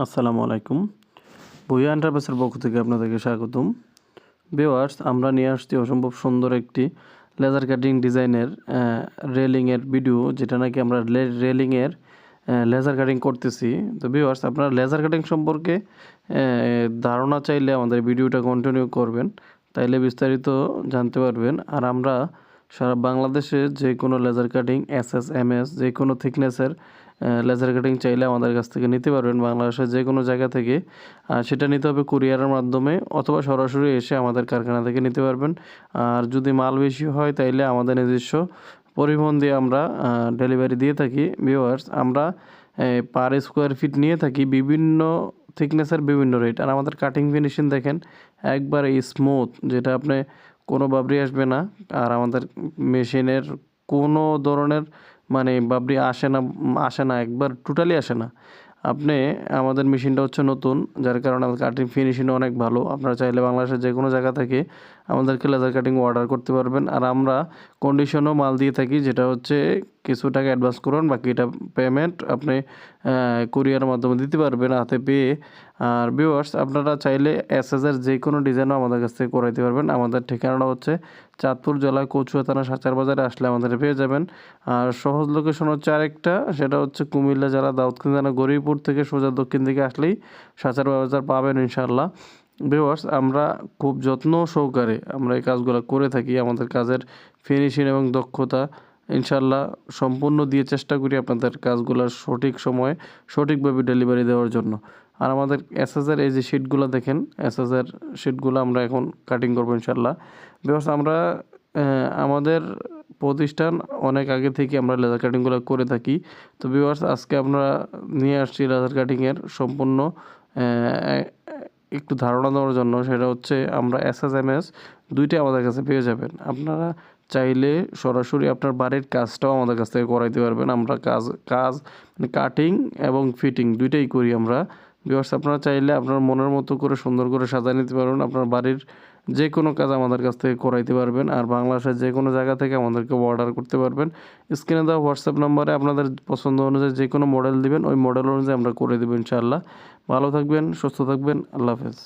আসসালামু আলাইকুম। ভুইয়া এন্টারপ্রাইজের পক্ষ থেকে আপনাদেরকে স্বাগতম। ভিওয়ার্স আমরা নিয়ে আসছি অসম্ভব সুন্দর একটি লেজার কাটিং ডিজাইনের রেলিংয়ের ভিডিও, যেটা নাকি আমরা রেলিংয়ের লেজার কাটিং করতেছি। তো ভিওয়ার্স আপনারা লেজার কাটিং সম্পর্কে ধারণা চাইলে আমাদের ভিডিওটা কন্টিনিউ করবেন, তাইলে বিস্তারিত জানতে পারবেন। আর আমরা সারা বাংলাদেশে যে কোনো laser cutting S S M S যে কোনো থিকনেসের লেজার কাটিং চাইলে আমাদের কাছ থেকে নিতে পারবেন বাংলাদেশের যে কোনো জায়গা থেকে। সেটা নিতে হবে কুরিয়ারের মাধ্যমে অথবা সরাসরি এসে আমাদের কারখানা থেকে নিতে পারবেন। আর যদি মাল বেশি হয় তাইলে আমাদের নিজস্ব পরিবহন দিয়ে আমরা ডেলিভারি দিয়ে থাকি। ভিউয়ার্স আমরা পার স্কোয়ার ফিট নিয়ে থাকি বিভিন্ন থিকনেসের বিভিন্ন রেট আর আমাদের কাটিং ফিনিশিং দেখেন একবারে স্মুথ যেটা আপনি কোনো বাবরি আসবে না। আর আমাদের মেশিনের কোনো ধরনের মানে বাবরি আসে না আসে না, একবার টোটালি আসে না। আপনি, আমাদের মেশিনটা হচ্ছে নতুন, যার কারণে আমাদের কাটিং ফিনিশিং অনেক ভালো। আপনারা চাইলে বাংলাদেশের যে কোনো জায়গা থেকে আমাদেরকে লেজার কাটিং অর্ডার করতে পারবেন। আর আমরা কন্ডিশনও মাল দিয়ে থাকি, যেটা হচ্ছে কিছু টাকা অ্যাডভান্স করুন, বাকিটা পেমেন্ট আপনি কুরিয়ার মাধ্যমে দিতে পারবেন হাতে পেয়ে। আর ভিউয়ার্স আপনারা চাইলে এসএসের যে কোনো ডিজাইনও আমাদের কাছ থেকে করাইতে পারবেন। আমাদের ঠিকানাটা হচ্ছে চাঁদপুর জেলা কচুয়া থানা সাচার বাজারে আসলে আমাদের পেয়ে যাবেন। আর সহজ লোকেশন হচ্ছে আরেকটা, সেটা হচ্ছে কুমিল্লা জেলা দাউদখান থানা গরিবপুর থেকে সোজা দক্ষিণ দিকে আসলেই সাচার বাজার পাবেন ইনশাল্লাহ ভিউয়ার্স আমরা খুব যত্ন সহকারে আমরা এই কাজগুলো করে থাকি, আমাদের কাজের ফিনিশিং এবং দক্ষতা ইনশাল্লাহ সম্পূর্ণ দিয়ে চেষ্টা করি আপনাদের কাজগুলোর সঠিক সময়ে সঠিকভাবে ডেলিভারি দেওয়ার জন্য। আর আমাদের এসএসের এই যে শিটগুলো দেখেন এসএসের শিটগুলো আমরা এখন কাটিং করব ইনশাল্লাহ বিকজ আমরা আমাদের প্রতিষ্ঠান অনেক আগে থেকে আমরা লেজার কাটিংগুলো করে থাকি। তো ভিউয়ার্স আজকে আমরা নিয়ে আসছি লেজার কাটিংয়ের সম্পূর্ণ একটু ধারণা দেওয়ার জন্য সেটা হচ্ছে আমরা এস এস এম এস দুইটাই আমাদের কাছে পেয়ে যাবেন। আপনারা চাইলে সরাসরি আপনার বাড়ির কাজটাও আমাদের কাছ থেকে করাইতে পারবেন। আমরা কাজ কাজ মানে কাটিং এবং ফিটিং দুইটাই করি আমরা। বিকজ আপনারা চাইলে আপনার মনের মতো করে সুন্দর করে সাজিয়ে নিতে পারবেন। আপনার বাড়ির যে কোনো কাজ আমাদের কাছ থেকে করাইতে পারবেন আর বাংলাদেশের যে কোনো জায়গা থেকে আমাদেরকে অর্ডার করতে পারবেন। স্ক্রিনে দেওয়া হোয়াটসঅ্যাপ নাম্বারে আপনাদের পছন্দ অনুযায়ী যে কোনো মডেল দিবেন, ওই মডেল অনুযায়ী আমরা করে দেবো ইনশাআল্লাহ। ভালো থাকবেন, সুস্থ থাকবেন, আল্লাহ হাফেজ।